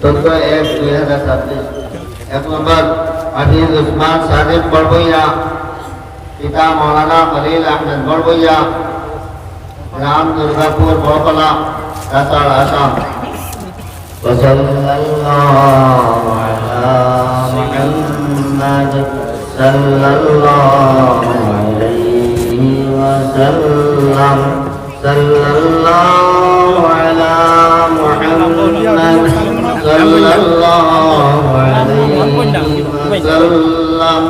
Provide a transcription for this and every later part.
চোদ্দ এক দুই হাজার ছাব্বিশ এক নম্বর হাফিজ উসমান সাদিক বড়বইয়া পিতা মৌলানা খলিল আহমেদ বড়বইয়া গ্রাম দুর্গাপুর বড়কলা কাছাড় আসাম وصلى الله على محمد صلى الله عليه وسلم صلى الله على محمد صلى الله عليه وسلم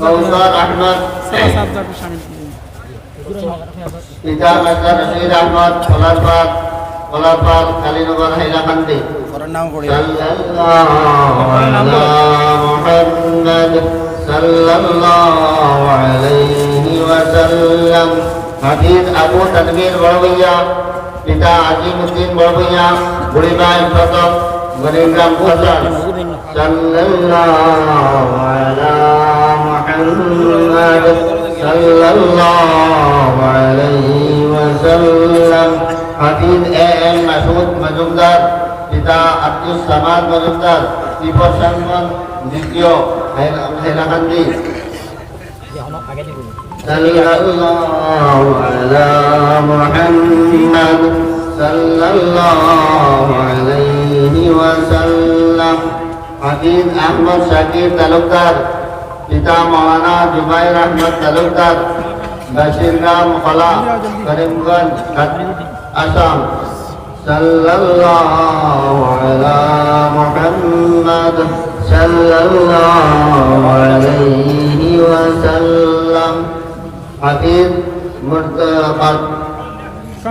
كوثر احمد পিতা মেজর রশিদ আহমদ কলারপাত কলারপাত কালীনগর হাইলাকান্দি নাম পড়ি صلى الله على محمد صلى الله عليه وسلم হাফিজ আবু তানভীর বড়বইয়া পিতা আজিমউদ্দিন বড়বইয়া বুড়িবাই প্রথম গরিগ্রাম ফসল صلى الله على محمد صلى الله عليه وسلم হাফিজ এ এম মাসুদ মজুমদার পিতা আব্দুল সামাদ মজুমদার ত্রিপর সাংমান দ্বিতীয় হাইলাকান্দি صلى الله على محمد صلى الله عليه وسلم হাফিজ আহমদ শাকির তালুকদার পিতা মৌলানা জুবাইর আহমদ তালুকদার বাসিরগ্রাম খলা করিমগঞ্জ আসাম صلى الله على محمد صلى الله عليه وسلم حفيظ مرتقب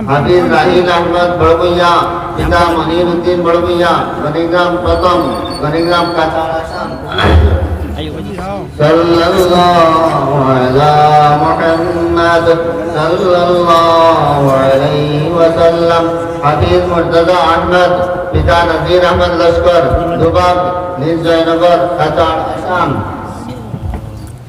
হাফিজ রাহিল আহমদ বড়বইয়া পিতা মনির উদ্দিন বড়বইয়া গণিগ্রাম প্রথম গণিগ্রাম কাছাড় আসাম صلى الله على محمد صلى الله عليه وسلم حفيظ مرتضى احمد পিতা নজির আহমদ লস্কর দুবাগ নিজ জয়নগর কাছাড় আসাম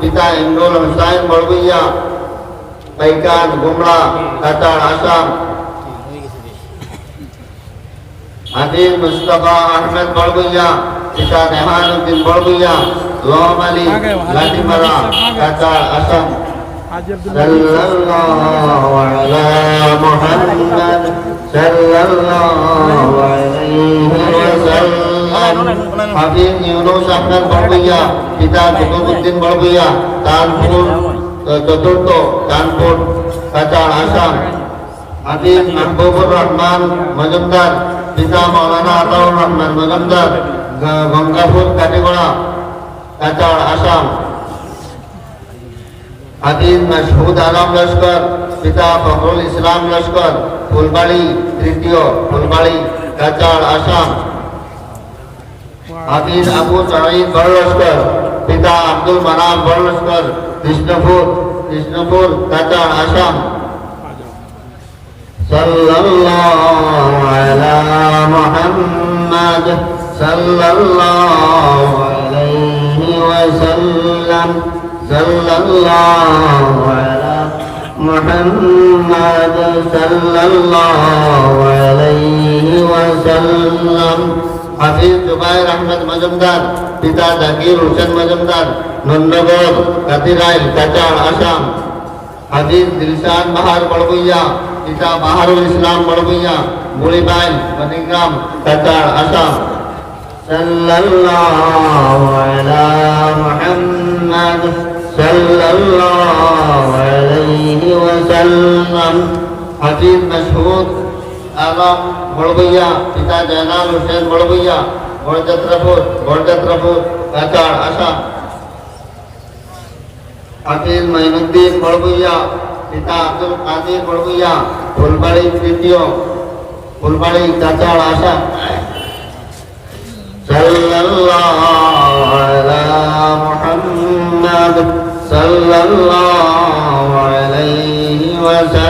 পিতা ইমরুল হুসাইন বড়বইয়া পাইকান গুমড়া কাতার আসাম হাফিজ মুস্তফা আহমেদ বড়বইয়া পিতা নেহান উদ্দিন বড়বইয়া লোম আলী লাঠিমারা কাতার আসাম صلى الله على محمد صلى الله عليه وسلم হাফিজ ইউনুস আহমেদ বড়বইয়া পিতা জগবুদ্দিন বড়বইয়া কানপুর চতুর্থ কানপুর কাচার আসাম হাফিজ মাহবুবুর রহমান মজুমদার পিতা মৌলানা আতাউর রহমান মজুমদার গ- গঙ্গাপুর কাটিগড়া কাচার আসাম হাফিজ মাসহুদ আলম লস্কর পিতা ফখরুল ইসলাম লস্কর ফুলবাড়ি তৃতীয় ফুলবাড়ি কাচার আসাম হাফিজ আবু সাঈদ বড়লস্কর পিতা আব্দুল মানাম বর্ণস্কর কৃষ্ণপুর কৃষ্ণপুর কাটা আসাম। সাল্লাল্লাহু আলা মুহাম্মাদ সাল্লাল্লাহু আলাইহি ওয়াসাল্লাম। সাল্লাল্লাহু আলা মুহাম্মাদ সাল্লাল্লাহু আলাইহি ওয়াসাল্লাম। صلى الله عليه وسلم হাফিজ জুবাইর আহমেদ মজুমদার পিতা জাকির হোসেন মজুমদার নন্দগড় কাতিরাইল কাচার আসাম হাফিজ দিলশান বাহার বড়বইয়া পিতা বাহারুল ইসলাম বড়বইয়া বুড়িবাইল মণিগ্রাম কাচার আসাম সাল্লাল্লাহু আলা মুহাম্মদ সাল্লাল্লাহু আলাইহি ওয়াসাল্লাম হাফিজ মাসউদ আলম বড়বইয়া পিতা জয়নাল হোসেন বড়বইয়া বড়যাত্রাপুর বড়যাত্রাপুর কাচার আসাম হাফিজ মাইনুদ্দিন বড়বইয়া পিতা আব্দুল কাদির বড়বইয়া ফুলবাড়ি তৃতীয় ফুলবাড়ি কাচার Assam صلى الله على محمد صلى الله عليه وسلم صلى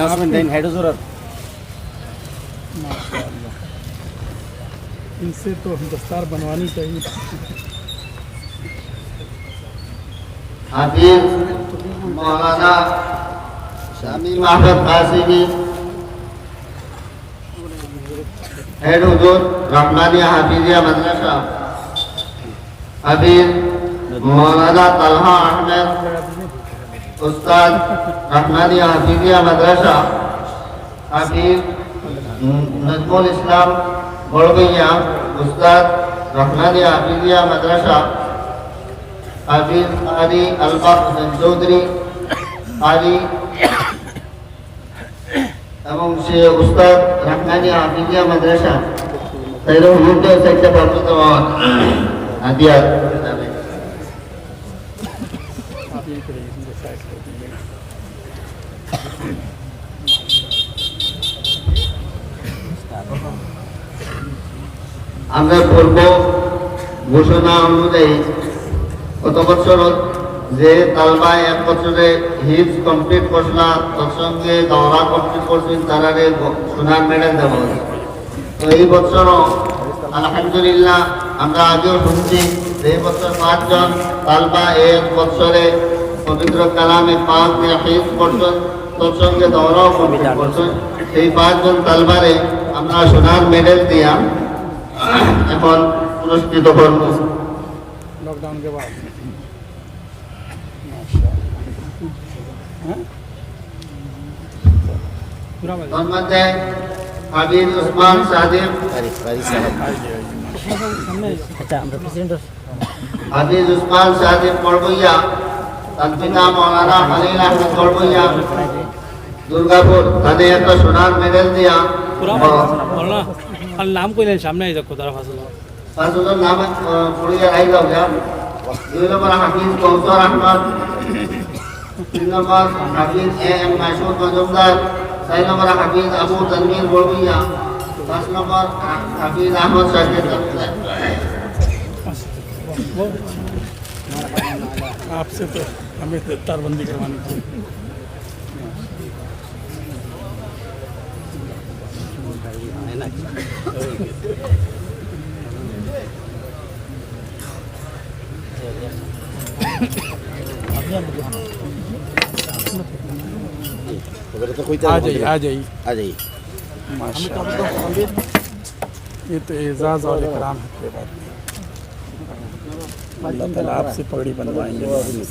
announcement then head uzur इनसे तो हम दस्तार बनवानी चाहिए। हाफिज मौलाना शामी हेड हजूर रहमानिया हाफिजिया मदरसा हाफिज मौलाना तलहा अहमद। উস্তাদ রহমানিয়া হাফিজিয়া মাদ্রাসা হাফিজ নজমুল ইসলাম বড়গইয়া উস্তাদ রহমানিয়া হাফিজিয়া মাদ্রাসা হাফিজ আলী আলবাক চৌধুরী আলী এবং সে উস্তাদ রহমানি হাফিজিয়া মাদ্রাসা তাইলে হুজুরকে একটা প্রাপ্ত দেওয়া হাদিয়া putting it in the fact that the year. আমরা পূর্ব ঘোষণা অনুযায়ী গত বছর যে তালবা এক বছরে হিজ কমপ্লিট করছিলাম তার সঙ্গে দৌড়া কমপ্লিট করছিল তারা সোনার মেডেল দেব তো এই বছর আলহামদুলিল্লাহ আমরা আগেও শুনছি এই বছর পাঁচজন তালবা এক বছরে পবিত্র কালামে পাক হাফিজ করছেন তোর সঙ্গে দৌড়াও করছেন সেই পাঁচজন তালবারে আমরা সোনার মেডেল দিয়াম এখন পুরস্কৃত করব লকডাউন কে বাদ মধ্যে হাবিব উসমান সাদিক হাবিব উসমান সাদিক পড়বইয়া তার পিতা মৌলানা খালিল আহমদ পড়বইয়া দুর্গাপুর তাদের একটা সোনার মেডেল দিয়া पूरा बोलना और नाम कोई नहीं सामने आई सबको तरफ हासिल পাঁচজন নাম আহ, পড়িয়া রাই দাও যা দুই নম্বর হাফিজ কৌসর আহমদ তিন number Hafiz A M Masud Majumdar চার নম্বর হাফিজ আবু তনবির বড়বইয়া পাঁচ নম্বর হাফিজ আহমদ শাকির आपसे तो हमें तारबंदी करवानी थी आ जाइए आ जाइए आ जाइए माशा ये तो एजाज़ और इकराम है अल्लाह ताला आपसे पगड़ी बनवाएँगे। जगह जगह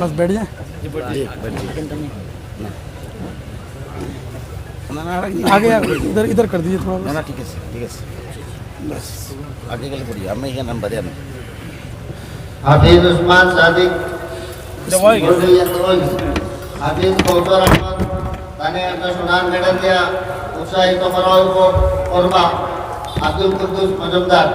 बस बैठ जाए। इधर इधर कर दीजिए थोड़ा ना ठीक है ठीक है बस आगे के लिए बढ़िया। मैं ये नाम बढ़िया हाफिज उस्मान सादिक। हाफिज गौतर अहमद ताने अपना सुनान लड़ा दिया। उत्साहित फराव को और अब्दुल कुद्दूस मजमदार।